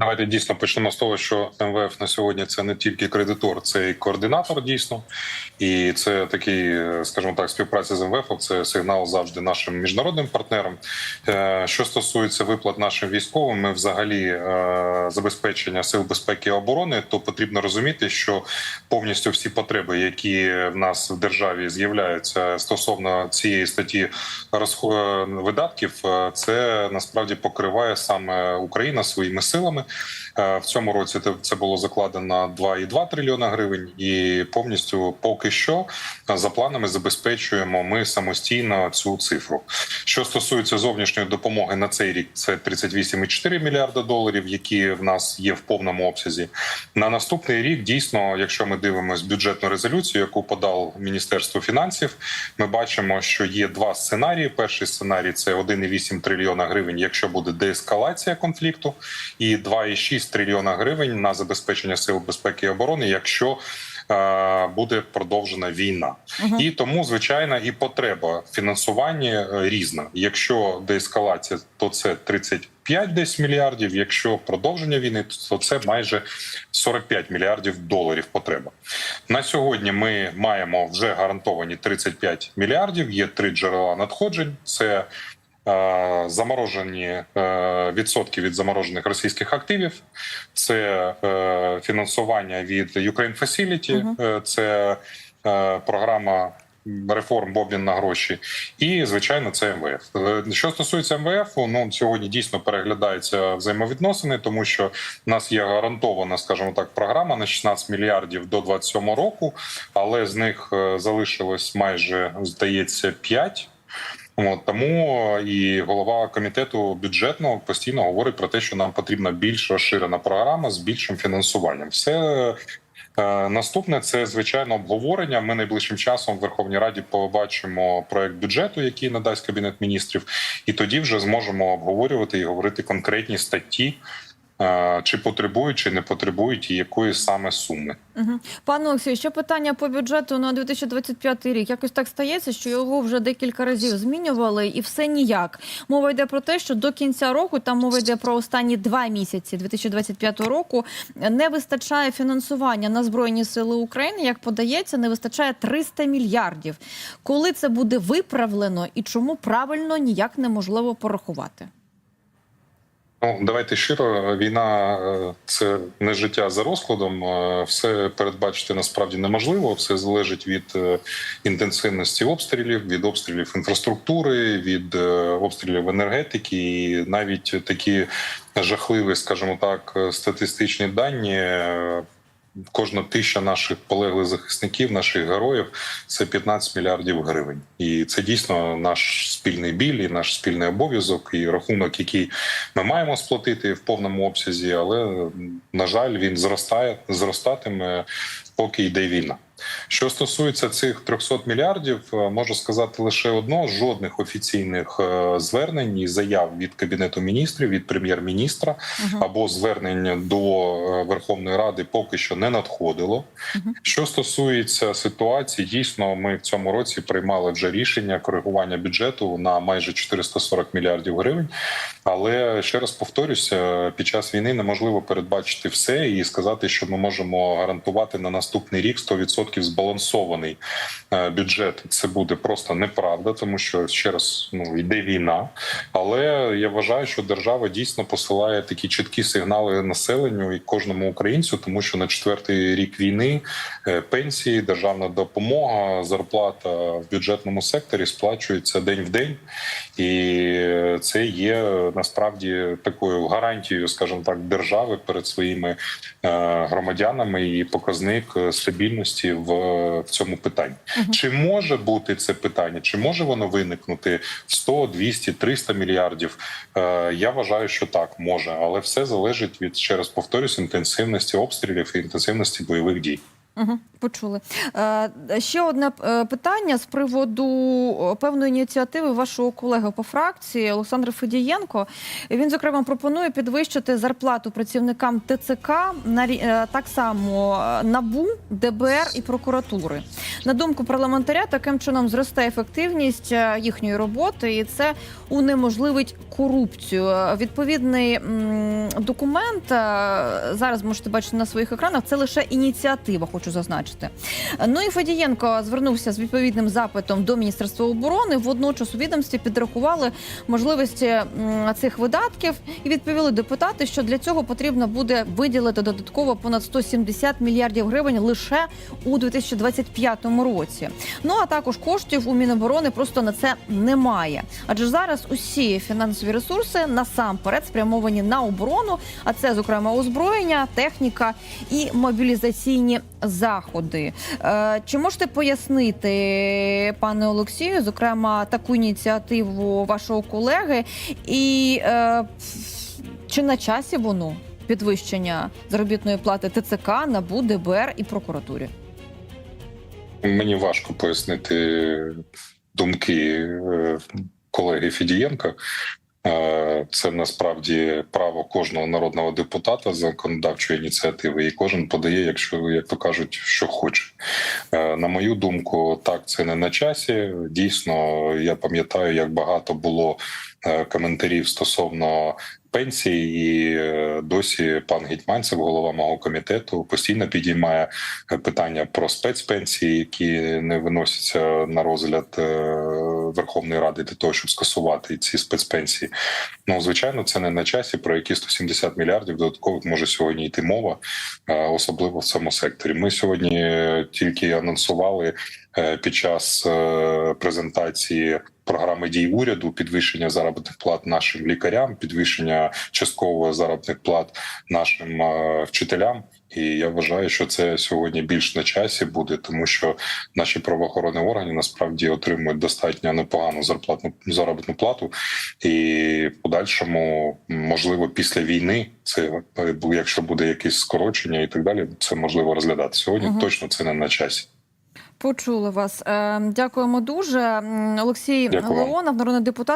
Давайте дійсно почнемо з того, що МВФ на сьогодні це не тільки кредитор, це і координатор дійсно. І це такий, е, скажімо так, співпраця з МВФ. Це сигнал завжди нашим міжнародним партнерам. Е, Що стосується виплат нашим військовим, ми взагалі е, забезпечення сил безпеки і оборони, то потрібно розуміти, що повністю всі потреби, які в нас в державі з'являються стосовно цієї статті видатків, це насправді покриває саме Україна своїми силами. Е, В цьому році це- було закладено 2,2 трильйона гривень, і повністю поки що е, за планами забезпечуємо ми самостійно цю цифру. Що стосується зовнішньої допомоги на цей рік, це 38,4 мільярда доларів, які в нас є в повному обсязі. На наступний рік дійсно, якщо ми дивимося бюджетну резолюцію, яку подав Міністерство фінансів, ми бачимо, що є два сценарії. Перший сценарій це 1,8 трильйона гривень, якщо буде деескалація конфлікту, і 2,6 трильйона гривень на забезпечення сил безпеки і оборони, якщо е, буде продовжена війна, і тому звичайно і потреба фінансування е, різна. Якщо деескалація, то це 35 десь мільярдів. Якщо продовження війни, то це майже 45 мільярдів доларів. Потреба на сьогодні. Ми маємо вже гарантовані 35 мільярдів. Є три джерела надходжень. Це Заморожені е, відсотки від заморожених російських активів, це е, фінансування від Ukraine Facility, е, це е, програма реформ в обмін на гроші, і звичайно, це МВФ. Е, Що стосується МВФ, ну сьогодні дійсно переглядаються взаємовідносини, тому що в нас є гарантована, скажімо так, програма на 16 мільярдів до 27 року, але з них е, залишилось майже здається 5. От, тому і голова комітету бюджетного постійно говорить про те, що нам потрібна більш розширена програма з більшим фінансуванням. Все е, наступне це звичайно обговорення. Ми найближчим часом в Верховній Раді побачимо проект бюджету, який надасть кабінет міністрів, і тоді вже зможемо обговорювати і говорити конкретні статті, е, чи потребують, чи не потребують, і якої саме суми. Угу. Пане Олексію, ще питання по бюджету на 2025 рік. Якось так стається, що його вже декілька разів змінювали, і все ніяк. Мова йде про те, що до кінця року, там мова йде про останні два місяці 2025 року, не вистачає фінансування на збройні сили України. Як подається, не вистачає 300 мільярдів. Коли це буде виправлено і чому правильно ніяк неможливо порахувати? Ну, давайте щиро. Війна е, це не життя за розкладом. Е, Все передбачити насправді неможливо. Все залежить від е, інтенсивності обстрілів, від обстрілів інфраструктури, від обстрілів енергетики, і навіть такі жахливі, скажімо так, статистичні дані. Кожна тисяча наших полеглих захисників, наших героїв це 15 мільярдів гривень, і це дійсно наш спільний біль, і наш спільний обов'язок, і рахунок, який ми маємо сплатити в повному обсязі, але на жаль, він зростає, зростатиме, поки йде війна. Що стосується цих 300 мільярдів, е, можу сказати лише одно: жодних офіційних е, звернень і заяв від кабінету міністрів, від прем'єр-міністра або звернень до е, Верховної Ради поки що не надходило. Що стосується ситуації, дійсно, ми в цьому році приймали вже рішення коригування бюджету на майже 440 мільярдів гривень. Але ще раз повторюся, під час війни неможливо передбачити все і сказати, що ми можемо гарантувати на наступний рік 100% збалансований е, бюджет. Це буде просто неправда, тому що ще раз ну йде війна. Але я вважаю, що держава дійсно посилає такі чіткі сигнали населенню і кожному українцю, тому що на четвертий рік війни е, пенсії, державна допомога, зарплата в бюджетному секторі сплачується день в день, і це є насправді такою гарантією, скажімо так, держави перед своїми е, громадянами і показник е, стабільності в, в цьому питанні. Чи може бути це питання? Чи може воно виникнути в 100, 200, 300 мільярдів? Е, Я вважаю, що так може, але все залежить від ще раз повторюсь, інтенсивності обстрілів і інтенсивності бойових дій. Угу, почули. Е, ще одне е, питання з приводу певної ініціативи вашого колеги по фракції Олександра Федієнко. Він, зокрема, пропонує підвищити зарплату працівникам ТЦК на е, так само НАБУ, ДБР і прокуратури. На думку парламентаря, таким чином зросте ефективність їхньої роботи, і це унеможливить корупцію. Відповідний документ зараз можете бачити на своїх екранах. Це лише ініціатива, хочу зазначити. Ну і Федієнко звернувся з відповідним запитом до Міністерства оборони. Водночас у відомстві підрахували можливості цих видатків і відповіли депутати, що для цього потрібно буде виділити додатково понад 170 мільярдів гривень лише у 2025 році. Ну а також коштів у Міноборони просто на це немає. Адже зараз усі фінансові ресурси насамперед спрямовані на оборону, а це зокрема озброєння, техніка і мобілізаційні заходи. Е, Чи можете пояснити, пане Олексію, зокрема таку ініціативу вашого колеги, і е, чи на часі воно підвищення заробітної плати ТЦК, НАБУ, ДБР і прокуратурі? Мені важко пояснити думки е, колеги Фідієнка. Е, Це насправді право кожного народного депутата законодавчої ініціативи, і кожен подає, якщо як то кажуть, що хоче. Е, На мою думку, так це не на часі. Дійсно, я пам'ятаю, як багато було е, коментарів стосовно пенсій, і досі пан Гетьманцев, голова мого комітету, постійно підіймає питання про спецпенсії, які не виносяться на розгляд Верховної Ради для того, щоб скасувати ці спецпенсії. Ну звичайно, це не на часі, про які 170 мільярдів додаткових може сьогодні йти мова, особливо в цьому секторі. Ми сьогодні тільки анонсували під час е, презентації. Програми дій уряду, підвищення заробітних плат нашим лікарям, підвищення частково заробітних плат нашим е, вчителям. І я вважаю, що це сьогодні більш на часі буде, тому що наші правоохоронні органи насправді отримують достатньо непогану зарплатну заробітну плату, і в подальшому, можливо, після війни це е, якщо буде якесь скорочення і так далі, це можливо розглядати сьогодні. Мгм. Точно це не на часі. Почули вас. Е, Дякуємо дуже. Олексій Дякую. Леонов, народний депутат.